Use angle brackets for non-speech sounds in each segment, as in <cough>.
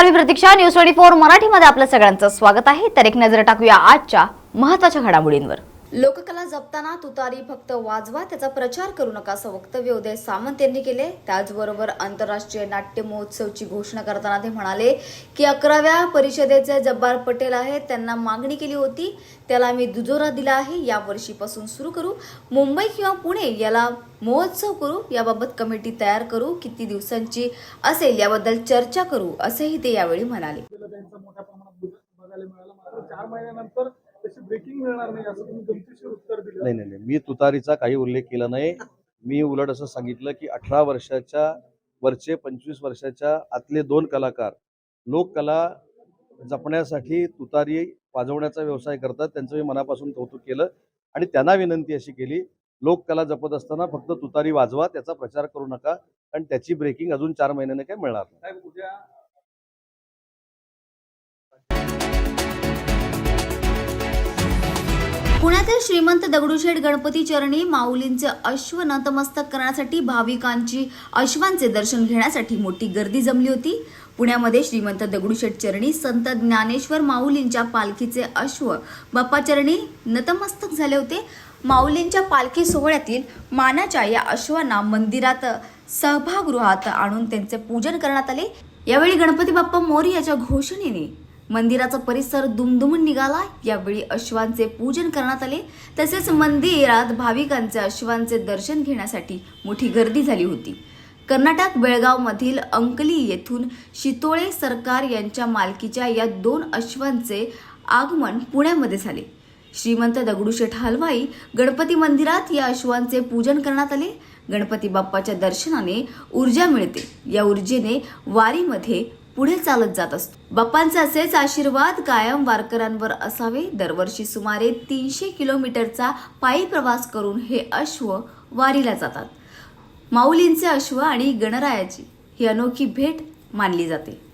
नमस्कार मी Pratiksha news twenty four मराठीमध्ये आपलं सगळ्यांचं स्वागत आहे. तर एक नजर टाकूया आजच्या महत्त्वाच्या घडामोडींवर. लोककला जपताना तुतारी फक्त वाजवा त्याचा प्रचार करू नका असं वक्तव्य उदय सामंत यांनी केले. त्याचबरोबर आंतरराष्ट्रीय नाट्य महोत्सवची घोषणा करताना ते म्हणाले की अकराव्या परिषदेचे जब्बार पटेल आहेत त्यांना मागणी केली होती त्याला मी दुजोरा दिला आहे या वर्षीपासून सुरू करू. मुंबई किंवा पुणे याला महोत्सव करू याबाबत कमिटी तयार करू किती दिवसांची असेल याबद्दल चर्चा करू असेही ते यावेळी म्हणाले आपल्याला त्यांचा मोठ्या प्रमाणात बुध बघायला मिळाला मात्र चार महिन्यानंतर त्याची ब्रेकिंग मिळणार नाही असं तुम्ही गमतीशीर उत्तर दिलं. नाही नाही नाही. मी तुतारीचा काही उल्लेख केला नाही. मी उलट असं सांगितलं की अठरा वर्षाच्या वरचे पंचवीस वर्षाच्या आतले दोन कलाकार लोककला जपण्यासाठी तुतारी वाजवण्याचा व्यवसाय करतात. त्यांचं मी मनापासून कौतुक केलं आणि त्यांना विनंती अशी केली लोककला जपत असताना फक्त तुतारी वाजवा त्याचा प्रचार करू नका कारण त्याची ब्रेकिंग अजून चार महिन्याने काही मिळणार नाही. पुण्यातील श्रीमंत दगडूशेठ गणपती चरणी माऊलींचे अश्व नतमस्तक करण्यासाठी भाविकांची अश्वांचे दर्शन घेण्यासाठी मोठी गर्दी जमली होती. पुण्यामध्ये श्रीमंत दगडूशेठ चरणी संत ज्ञानेश्वर माऊलींच्या पालखीचे अश्व बाप्पाचरणी नतमस्तक झाले होते. माऊलींच्या पालखी सोहळ्यातील मानाच्या या अश्वांना मंदिरात सभागृहात आणून त्यांचे पूजन करण्यात आले. यावेळी गणपती बाप्पा मोरी याच्या घोषणेने मंदिराचा परिसर दुमदुमून निघाला. यावेळी अश्वांचे पूजन करण्यात आले. तसेच मंदिरात भाविकांचे अश्वांचे दर्शन घेण्यासाठी मोठी गर्दी झाली होती. कर्नाटक बेळगावमधील अंकली येथून शितोळे सरकार यांच्या मालकीच्या या दोन अश्वांचे आगमन पुण्यामध्ये झाले. श्रीमंत दगडूशेठ हलवाई गणपती मंदिरात या अश्वांचे पूजन करण्यात आले. गणपती बाप्पाच्या दर्शनाने ऊर्जा मिळते. या ऊर्जेने वारीमध्ये पुढे चालत जात असतो. बाप्पांचे असेच आशीर्वाद कायम वारकऱ्यांवर असावे. दरवर्षी सुमारे तीनशे किलोमीटरचा पायी प्रवास करून हे अश्व वारीला जातात. माऊलींचे अश्व आणि गणरायाची ही अनोखी भेट मानली जाते.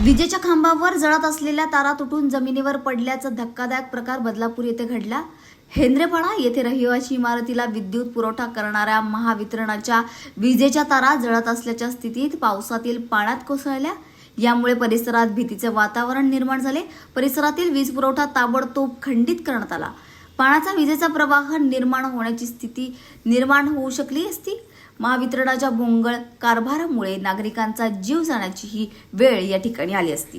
विजेच्या खांबावर जळत असलेल्या तारा तुटून जमिनीवर पडल्याचा धक्कादायक प्रकार बदलापूर येथे घडला. हेंद्रेपाडा येथे रहिवासी इमारतीला विद्युत पुरवठा करणाऱ्या महावितरणाच्या विजेच्या तारा जळत असल्याच्या स्थितीत पावसातील पाण्यात कोसळल्या. यामुळे परिसरात भीतीचे वातावरण निर्माण झाले. परिसरातील वीज पुरवठा ताबडतोब खंडित करण्यात आला. पाण्याचा विजेचा प्रवाह निर्माण होण्याची स्थिती निर्माण होऊ शकली असती महावितरणाच्या भोंगळ कारभारामुळे नागरिकांचा जीव जाण्याची ही वेळ या ठिकाणी आली असती.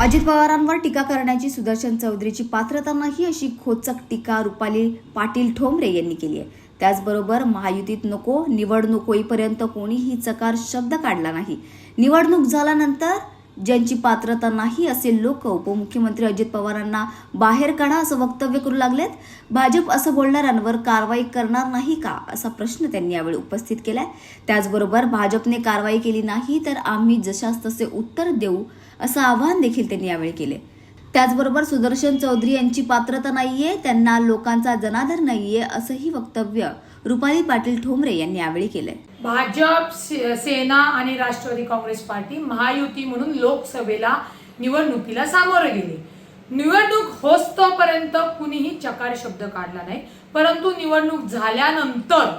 अजित पवारांवर टीका करण्याची सुदर्शन चौधरीची पात्रता नाही अशी खोचक टीका रुपाली पाटील ठोंबरे यांनी केली आहे. त्याचबरोबर महायुतीत नको निवडणूक होईपर्यंत कोणीही चकार शब्द काढला नाही. निवडणूक झाल्यानंतर ज्यांची पात्रता नाही असे लोक उपमुख्यमंत्री अजित पवारांना बाहेर काढा असं वक्तव्य करू लागलेत. भाजप असं बोलणाऱ्यांवर कारवाई करणार नाही का असा प्रश्न त्यांनी यावेळी उपस्थित केलाय. त्याचबरोबर भाजपने कारवाई केली नाही तर आम्ही जशास तसे उत्तर देऊ असं आवाहन देखील त्यांनी यावेळी केले. त्याचबरोबर सुदर्शन चौधरी यांची पात्रता नाहीये त्यांना लोकांचा जनादर नाहीये असंही वक्तव्य रुपाली पाटील ठोंबरे यांनी यावेळी केलंय. भाजप सेना आणि राष्ट्रवादी काँग्रेस पार्टी महायुती म्हणून लोकसभेला निवडणुकीला सामोरे गेले. निवडणूक होस्तोपर्यंत कुणीही चकार शब्द काढला नाही परंतु निवडणूक झाल्यानंतर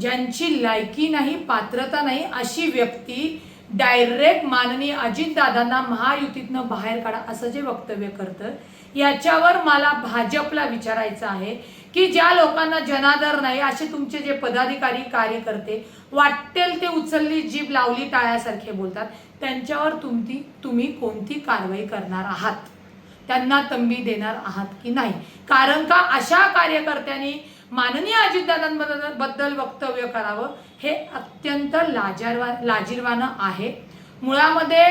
ज्यांची लायकी नाही पात्रता नाही अशी व्यक्ती डायरेक्ट माननीय अजितदादांना महायुतीतनं बाहेर काढा असं जे वक्तव्य करतं याच्यावर मला भाजपला विचारायचं आहे की ज्या लोकांना जनादर नाही असे तुमचे जे पदाधिकारी कार्यकर्ते वाटेल ते उचलली जीभ लावली टाळ्यासारखे बोलतात. त्यांच्यावर तुमची तुम्ही कोणती कारवाई करणार आहात? त्यांना तंबी देणार आहात की नाही? कारण का अशा कार्यकर्त्यांनी माननीय अजितदादांबद्दल वक्तव्य करावं? हे अत्यंत लाजारवा लाजीरवानं आहे. मुळामध्ये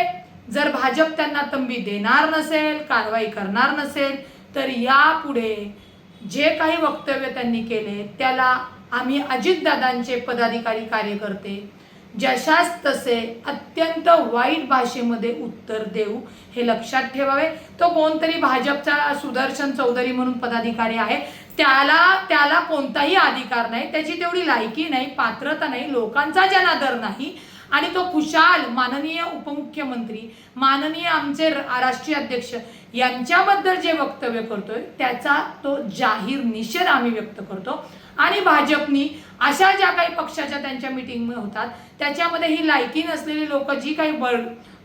जर भाजप त्यांना तंबी देणार नसेल कारवाई करणार नसेल तर यापुढे जे काही वक्तव्य त्यांनी केले त्याला आम्ही अजितदादांचे पदाधिकारी कार्यकर्ते जशास तसे अत्यंत वाईट भाषेमध्ये उत्तर देऊ हे लक्षात ठेवावे. तो कोणतरी भाजपचा सुदर्शन चौधरी म्हणून पदाधिकारी आहे. त्याला त्याला कोणताही अधिकार नाही. त्याची तेवढी लायकी नाही पात्रता नाही लोकांचा जनादर नाही आणि तो खुशाल माननीय उपमुख्यमंत्री माननीय आमचे राष्ट्रीय अध्यक्ष यांच्याबद्दल जे वक्तव्य करतोय त्याचा तो जाहीर निषेध आम्ही व्यक्त करतो. आणि भाजपनी अशा ज्या काही पक्षाच्या त्यांच्या मिटिंग होतात त्याच्यामध्ये ही लायकी नसलेली लोक जी काही बर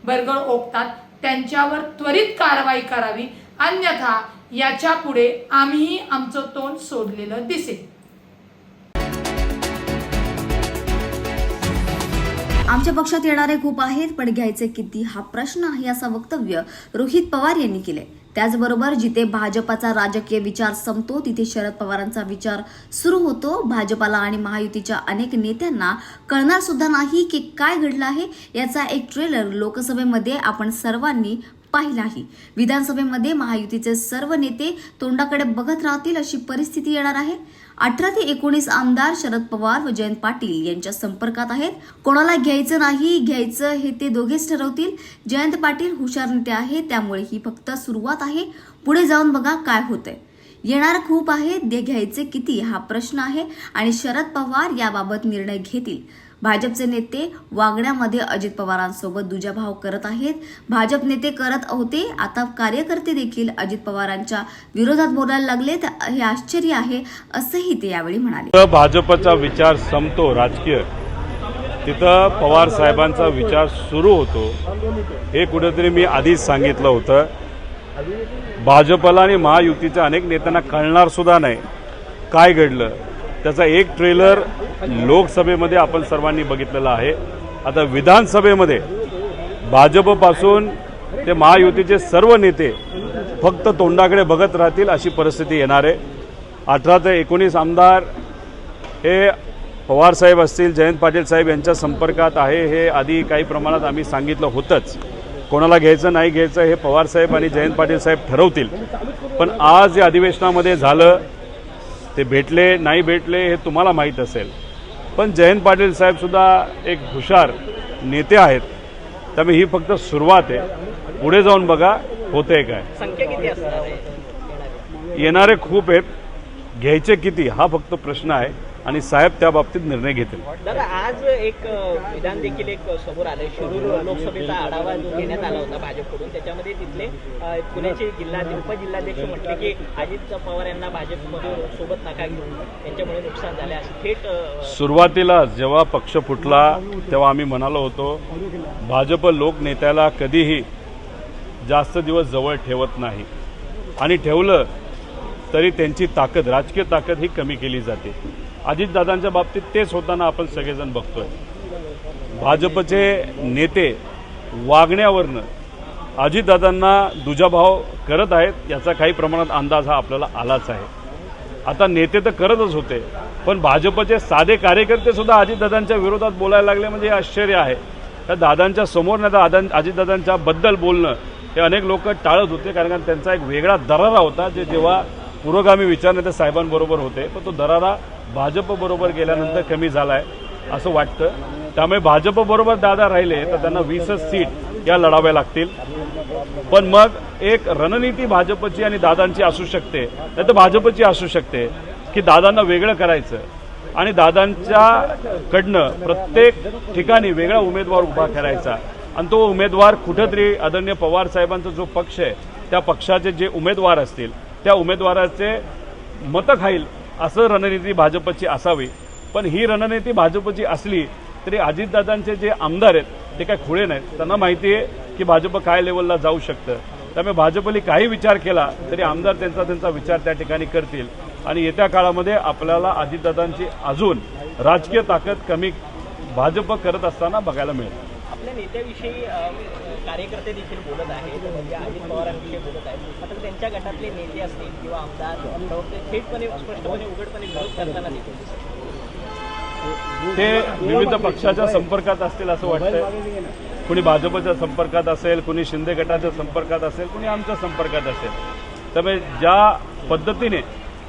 बरगळ ओकतात त्यांच्यावर त्वरित कारवाई करावी. अन्यथा याच्यापुढे आम्हीही आमचं तोंड सोडलेलं दिसेल. आमच्या पक्षात येणारे खूप आहेत पण घ्यायचे किती हा प्रश्न आहे असं वक्तव्य रोहित पवार यांनी केले त्याचबरोबर जिथे भाजपाचा राजकीय विचार संपतो तिथे शरद पवारांचा विचार सुरू होतो. भाजपाला आणि महायुतीच्या अनेक नेत्यांना कळणार सुद्धा नाही की काय घडलं आहे याचा एक ट्रेलर लोकसभेमध्ये आपण सर्वांनी पाहिलाही. विधानसभेमध्ये महायुतीचे सर्व नेते तोंडाकडे बघत राहतील अशी परिस्थिती येणार आहे. अठरा ते एकोणीस आमदार शरद पवार व जयंत पाटील यांच्या संपर्कात आहेत. कोणाला घ्यायचं नाही घ्यायचं हे ते दोघेच ठरवतील. जयंत पाटील हुशार नेते आहे त्यामुळे ही फक्त सुरुवात आहे. पुढे जाऊन बघा काय होतंय. येणार खूप आहे दे घ्यायचे किती हा प्रश्न आहे आणि शरद पवार याबाबत निर्णय घेतील. भाजपचे नेते वागण्यामध्ये अजित पवारांसोबत दुजाभाव करत आहेत. भाजप नेते करत होते आता कार्यकर्ते देखील अजित पवारांच्या विरोधात बोलायला लागले तर हे आश्चर्य आहे असंही ते यावेळी म्हणाले. भाजपचा विचार संपतो राजकीय तिथं पवार साहेबांचा विचार सुरू होतो. हे कुठेतरी मी आधीच सांगितलं होतं. भाजपला आणि महायुतीच्या अनेक नेत्यांना कळणार सुद्धा नाही. काय घडलं? त्याचा एक ट्रेलर लोकसभेमध्ये आपण सर्वांनी बघितलेला आहे. आता विधानसभेमध्ये भाजपपासून ते महायुतीचे सर्व नेते फक्त तोंडाकडे बघत राहतील अशी परिस्थिती येणार आहे. अठरा ते एकोणीस आमदार हे पवार साहेब असतील जयंत पाटील साहेब यांच्या संपर्कात आहे. हे आधी काही प्रमाणात आम्ही सांगितलं होतंच. कोणाला घ्यायचं नाही घ्यायचं हे पवार साहेब आणि जयंत पाटील साहेब ठरवतील. पण आज या अधिवेशनामध्ये झालं ते भेटले नाही भेटले हे तुम्हाला माहीत असेल. पण जयंत पाटील साहेब सुद्धा एक हुशार नेते आहेत. त्यामुळे ही फक्त सुरुवात आहे. पुढे जाऊन बघा होतंय काय. येणारे खूप आहेत. घ्यायचे किती? हा फक्त प्रश्न आहे. आणि साहेब त्या बाबतीत निर्णय घेतील. आज एक विधान देखील एक समोर आलंय. शिरूर लोकसभेचा आढावा जो घेण्यात आला होता भाजपकडून त्याच्यामध्ये तिथले पुण्याचे जिल्हा उपजिल्हाध्यक्ष म्हटले की अजित पवार यांना भाजपमध्ये सोबत नका घेऊन त्यांच्यामुळे नुकसान झाले. असं थेट सुरुवातीला जेव्हा पक्ष फुटला तेव्हा आम्ही म्हणालो होतो भाजप लोकनेत्याला कधीही जास्त दिवस जवळ ठेवत नाही. आणि ठेवलं तरी त्यांची ताकद राजकीय ताकद ही कमी केली जाते. अजितदादांच्या बाबतीत तेच होताना आपण सगळेजण बघतोय. भाजपचे नेते वागण्यावरनं अजितदादांना दुजाभाव करत आहेत याचा काही प्रमाणात अंदाज हा आपल्याला आलाच आहे. आता नेते तर करतच होते पण भाजपचे साधे कार्यकर्ते सुद्धा अजितदादांच्या विरोधात बोलायला लागले म्हणजे हे आश्चर्य आहे. त्या दादांच्या समोर नाही तर आदां अजितदादांच्या बद्दल बोलणं हे अनेक लोक टाळत होते कारण त्यांचा एक वेगळा दरारा होता जे जेव्हा पुरोगामी विचारनेते साहेबांबरोबर होते पण तो दरारा भाजपबरोबर गेल्यानंतर कमी झाला आहे असं वाटतं. त्यामुळे भाजपबरोबर दादा राहिले तर त्यांना वीसच सीट या लढाव्या लागतील. पण मग एक रणनीती भाजपची आणि दादांची असू शकते. नाही तर भाजपची असू शकते की दादांना वेगळं करायचं. आणि दादांच्या कडनं प्रत्येक ठिकाणी वेगळा उमेदवार उभा करायचा. आणि तो उमेदवार कुठंतरी आदरणीय पवार साहेबांचा जो पक्ष आहे त्या पक्षाचे जे उमेदवार असतील त्या उमेदवाराचे मतं खाईल. असं रणनीती भाजपची असावी. पण ही रणनीती भाजपची असली तरी अजितदादांचे जे आमदार आहेत ते काय खुळे नाहीत. त्यांना माहिती आहे की भाजप काय लेवलला जाऊ शकतं. त्यामुळे भाजपने काही विचार केला तरी आमदार त्यांचा त्यांचा विचार त्या ठिकाणी करतील. आणि येत्या काळामध्ये आपल्याला अजितदादांची अजून राजकीय ताकद कमी भाजप करत असताना बघायला मिळेल. आपल्या नेत्याविषयी कार्यकर्ते देखील बोलत आहेत म्हणजे अजित पवारांविषयी बोलत आहेत. मात्र त्यांच्या गटातले नेते असतील किंवा आमदार प्रवक्ते थेटपणे स्पष्टपणे उघडपणे विरोध करताना देखील ते विविध पक्षाच्या संपर्कात असतील असं वाटतंय. कुणी भाजपच्या संपर्कात असेल कुणी शिंदे गटाच्या संपर्कात असेल कुणी आमच्या संपर्कात असेल. त्यामुळे ज्या पद्धतीने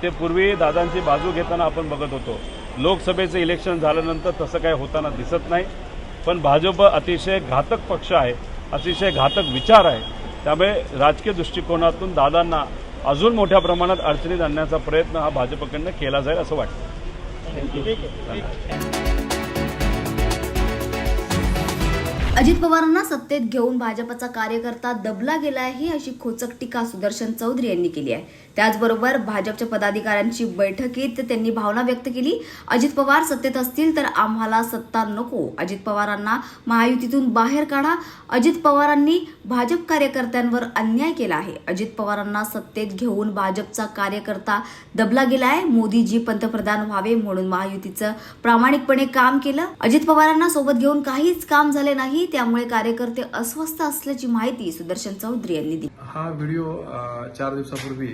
ते पूर्वी दादांची बाजू घेताना आपण बघत होतो लोकसभेचं इलेक्शन झाल्यानंतर तसं काय होताना दिसत नाही. पण भाजप अतिशय घातक पक्ष आहे अतिशय घातक विचार आहे. त्यामुळे राजकीय दृष्टिकोनातून दादांना अजून मोठ्या प्रमाणात अडचणीत आणण्याचा प्रयत्न हा भाजपकडनं केला जाईल असं वाटतं. अजित पवारांना सत्तेत घेऊन भाजपचा कार्यकर्ता दबला गेला आहे अशी खोचक टीका सुदर्शन चौधरी यांनी केली आहे. त्याचबरोबर भाजपच्या पदाधिकाऱ्यांची बैठकीत त्यांनी भावना व्यक्त केली. अजित पवार सत्तेत असतील तर आम्हाला सत्ता नको. अजित पवारांना महायुतीतून बाहेर काढा. अजित पवारांनी भाजप कार्यकर्त्यांवर अन्याय केला आहे. अजित पवारांना सत्तेत घेऊन भाजपचा कार्यकर्ता दबला गेला आहे मोदीजी पंतप्रधान व्हावे म्हणून महायुतीचं प्रामाणिकपणे काम केलं. अजित पवारांना सोबत घेऊन काहीच काम झाले नाही. त्यामुळे कार्यकर्ते अस्वस्थ असल्याची माहिती सुदर्शन चौधरी यांनी दिली. हा व्हिडिओ चार दिवसापूर्वी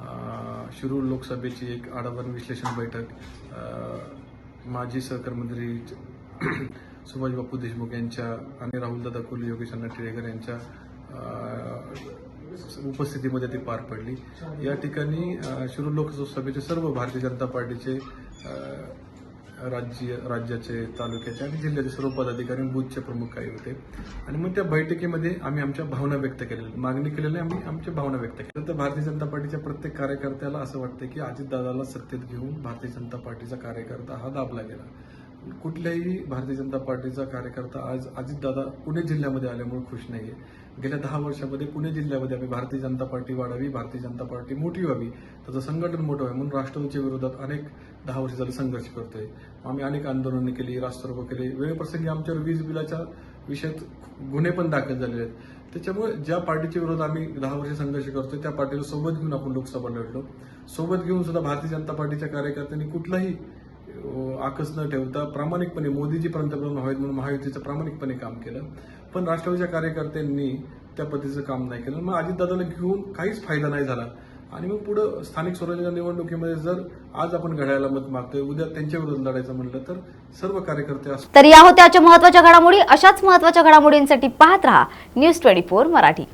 अ, शिरूर लोकसभेची एक आढावा विश्लेषण बैठक माजी सहकार मंत्री <clears throat> सुभाष बापू देशमुख यांच्या आणि राहुलदादा कोहली योगेश अण्णा टिळेकर यांच्या उपस्थितीमध्ये ती पार पडली. या ठिकाणी अ, शिरूर लोकसभेचे सर्व भारतीय जनता पार्टीचे राज्य राज्याचे तालुक्याचे आणि जिल्ह्याचे सर्व पदाधिकारी आणि बूथचे प्रमुख काही होते. आणि मग त्या बैठकीमध्ये आम्ही आमच्या भावना व्यक्त केलेल्या मागणी केलेल्या आम्ही आमच्या भावना व्यक्त केल्या. तर भारतीय जनता पार्टीच्या प्रत्येक कार्यकर्त्याला असं वाटतं की अजितदादाला सत्तेत घेऊन भारतीय जनता पार्टीचा कार्यकर्ता हा दाबला गेला. कुठल्याही भारतीय जनता पार्टीचा कार्यकर्ता आज अजितदादा पुणे जिल्ह्यामध्ये आल्यामुळे खुश आहे गेल्या दहा वर्षामध्ये पुणे जिल्ह्यामध्ये आम्ही भारतीय जनता पार्टी वाढावी भारतीय जनता पार्टी मोठी व्हावी त्याचं संघटन मोठं व्हावं म्हणून राष्ट्रवादीच्या विरोधात अनेक दहा वर्ष झालं संघर्ष करतोय. आम्ही अनेक आंदोलनं केली रास्तारोको केले. वेळप्रसंगी आमच्यावर वीज बिलाच्या विषयात गुन्हे पण दाखल झालेले आहेत. त्याच्यामुळे ज्या पार्टीच्या विरोधात आम्ही दहा वर्ष संघर्ष करतोय त्या पार्टीला सोबत घेऊन आपण लोकसभा लढलो. सोबत घेऊन सुद्धा भारतीय जनता पार्टीच्या कार्यकर्त्यांनी कुठलाही आकस न ठेवता प्रामाणिकपणे मोदीजी पंतप्रधान व्हावेत म्हणून महायुतीचं प्रामाणिकपणे काम केलं. पण राष्ट्रवादीच्या कार्यकर्त्यांनी त्या पद्धतीचं काम नाही केलं. मग अजितदादाला घेऊन काहीच फायदा नाही झाला. आणि मग पुढं स्थानिक स्वराज्य निवडणुकीमध्ये जर आज आपण घड्याला मत मागतोय उद्या त्यांच्या विरोधात लढायचं म्हटलं तर सर्व कार्यकर्ते असं तर या होत्या आजच्या महत्त्वाच्या घडामोडी अशाच महत्त्वाच्या घडामोडींसाठी पाहत राहा. News twenty four Marathi.